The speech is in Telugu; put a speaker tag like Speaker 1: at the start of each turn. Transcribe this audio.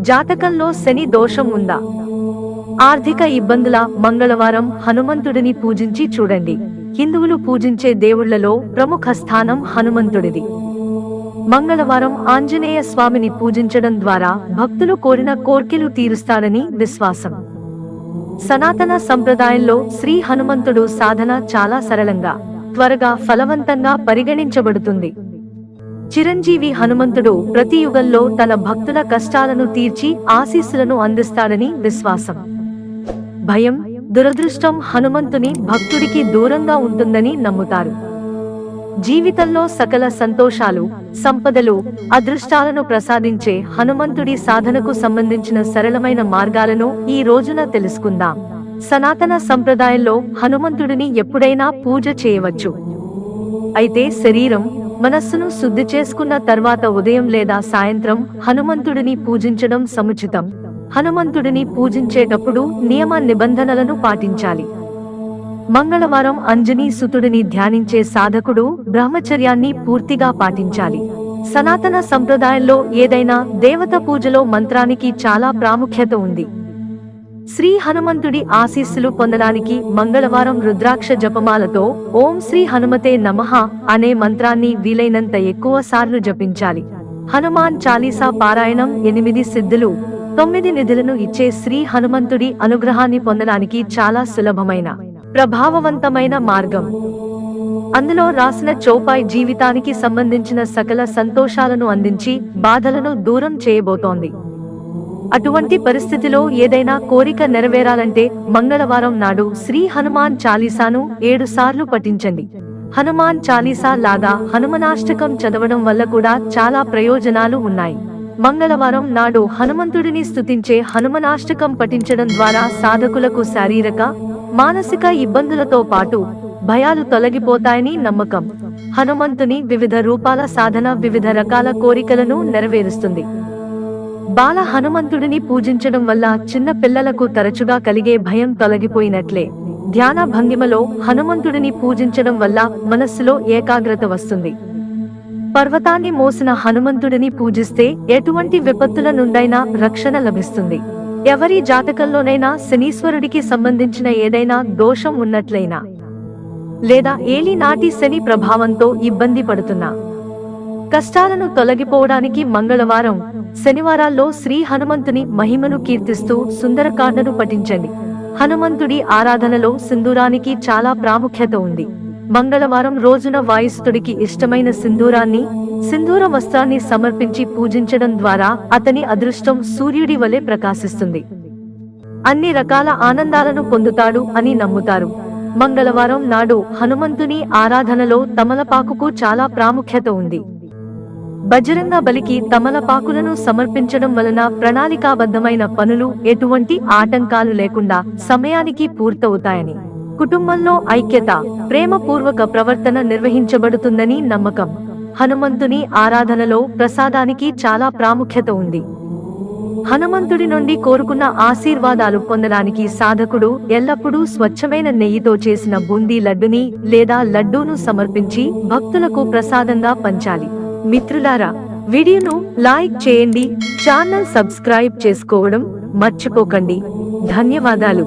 Speaker 1: జాతకంలో శని దోషం ఉందా? ఆర్థిక ఇబ్బందుల మంగళవారం హనుమంతుడిని పూజించి చూడండి. హిందువులు పూజించే దేవుళ్ళలో ప్రముఖ స్థానం హనుమంతుడిది. మంగళవారం ఆంజనేయ స్వామిని పూజించడం ద్వారా భక్తులు కోరిన కోర్కెలు తీరుస్తాడని విశ్వాసం. సనాతన సంప్రదాయంలో శ్రీ హనుమంతుడు సాధన చాలా సరళంగా త్వరగా ఫలవంతంగా పరిగణించబడుతుంది. చిరంజీవి హనుమంతుడు ప్రతి యుగంలో తన భక్తుల కష్టాలను తీర్చి ఆశీస్సులను అందిస్తాడని విశ్వాసం. భయం దురదృష్టం హనుమంతుని భక్తుడికి దూరంగా ఉంటుందని నమ్ముతారు. జీవితంలో సకల సంతోషాలు సంపదలు అదృష్టాలను ప్రసాదించే హనుమంతుడి సాధనకు సంబంధించిన సరళమైన మార్గాలను ఈ రోజున తెలుసుకుందాం. సనాతన సంప్రదాయంలో హనుమంతుడిని ఎప్పుడైనా పూజ చేయవచ్చు. అయితే శరీరం మనస్సును శుద్ధి చేసుకున్న తర్వాత ఉదయం లేదా సాయంత్రం హనుమంతుడిని పూజించడం సముచితం. హనుమంతుడిని పూజించేటప్పుడు నియమ నిబంధనలను పాటించాలి. మంగళవారం అంజనీ సుతుడిని ధ్యానించే సాధకుడు బ్రహ్మచర్యాన్ని పూర్తిగా పాటించాలి. సనాతన సంప్రదాయంలో ఏదైనా దేవత పూజలో మంత్రానికి చాలా ప్రాముఖ్యత ఉంది. శ్రీ హనుమంతుడి ఆశీస్సులు పొందడానికి మంగళవారం రుద్రాక్ష జపమాలతో ఓం శ్రీ హనుమతే నమః అనే మంత్రాన్ని వీలైనంత ఎక్కువ సార్లు జపించాలి. హనుమాన్ చాలీసా పారాయణం ఎనిమిది సిద్ధులు తొమ్మిది నిధులను ఇచ్చే శ్రీ హనుమంతుడి అనుగ్రహాన్ని పొందడానికి చాలా సులభమైన ప్రభావవంతమైన మార్గం. అందులో రాసిన చౌపాయ్ జీవితానికి సంబంధించిన సకల సంతోషాలను అందించి బాధలను దూరం చేయబోతోంది. అటువంటి పరిస్థితిలో ఏదైనా కోరిక నెరవేరాలంటే మంగళవారం నాడు శ్రీ హనుమాన్ చాలీసాను ఏడు సార్లు పఠించండి. హనుమాన్ చాలీసా లాగా హనుమనాష్టకం చదవడం వల్ల కూడా చాలా ప్రయోజనాలు ఉన్నాయి. మంగళవారం నాడు హనుమంతుడిని స్థుతించే హనుమనాష్టకం పఠించడం ద్వారా సాధకులకు శారీరక మానసిక ఇబ్బందులతో పాటు భయాలు తొలగిపోతాయని నమ్మకం. హనుమంతుని వివిధ రూపాల సాధన వివిధ రకాల కోరికలను నెరవేరుస్తుంది. బాల హనుమంతుడిని పూజించడం వల్ల చిన్న పిల్లలకు తరచుగా కలిగే భయం తొలగిపోయినట్లే. ధ్యాన భంగిమలో హనుమంతుడిని పూజించడం వల్ల మనస్సులో ఏకాగ్రత వస్తుంది. పర్వతాన్ని మోసిన హనుమంతుడిని పూజిస్తే ఎటువంటి విపత్తుల నుండైనా రక్షణ లభిస్తుంది. ఎవరి జాతకంలోనైనా శనీశ్వరుడికి సంబంధించిన ఏదైనా దోషం ఉన్నట్లయినా. లేదా ఏలినాటి శని ప్రభావంతో ఇబ్బంది పడుతున్నా. కష్టాలను తొలగిపోవడానికి మంగళవారం శనివారాల్లో శ్రీ హనుమంతుని మహిమను కీర్తిస్తూ సుందరకాండను పఠించండి. హనుమంతుడి ఆరాధనలో సింధూరానికి చాలా ప్రాముఖ్యత ఉంది. మంగళవారం రోజున వాయుస్తుడికి ఇష్టమైన సింధూరాన్ని సింధూర వస్త్రాన్ని సమర్పించి పూజించడం ద్వారా అతని అదృష్టం సూర్యుడి వలె ప్రకాశిస్తుంది. అన్ని రకాల ఆనందాలను పొందుతాడు అని నమ్ముతారు. మంగళవారం నాడు హనుమంతుని ఆరాధనలో తమలపాకుకు చాలా ప్రాముఖ్యత ఉంది. బజరంగ బలికి తమలపాకులను సమర్పించడం వలన ప్రణాళికాబద్ధమైన పనులు ఎటువంటి ఆటంకాలు లేకుండా సమయానికి పూర్తవుతాయని. కుటుంబంలో ఐక్యత ప్రేమపూర్వక ప్రవర్తన నిర్వహించబడుతుందని నమ్మకం. హనుమంతుని ఆరాధనలో ప్రసాదానికి చాలా ప్రాముఖ్యత ఉంది. హనుమంతుడి నుండి కోరుకున్న ఆశీర్వాదాలు పొందడానికి సాధకుడు ఎల్లప్పుడూ స్వచ్ఛమైన నెయ్యితో చేసిన బూందీ లడ్డుని లేదా లడ్డూను సమర్పించి భక్తులకు ప్రసాదంగా పంచాలి. మిత్రులారా వీడియోను లైక్ చేయండి ఛానల్ సబ్స్క్రైబ్ చేసుకోవడం మర్చిపోకండి. ధన్యవాదాలు.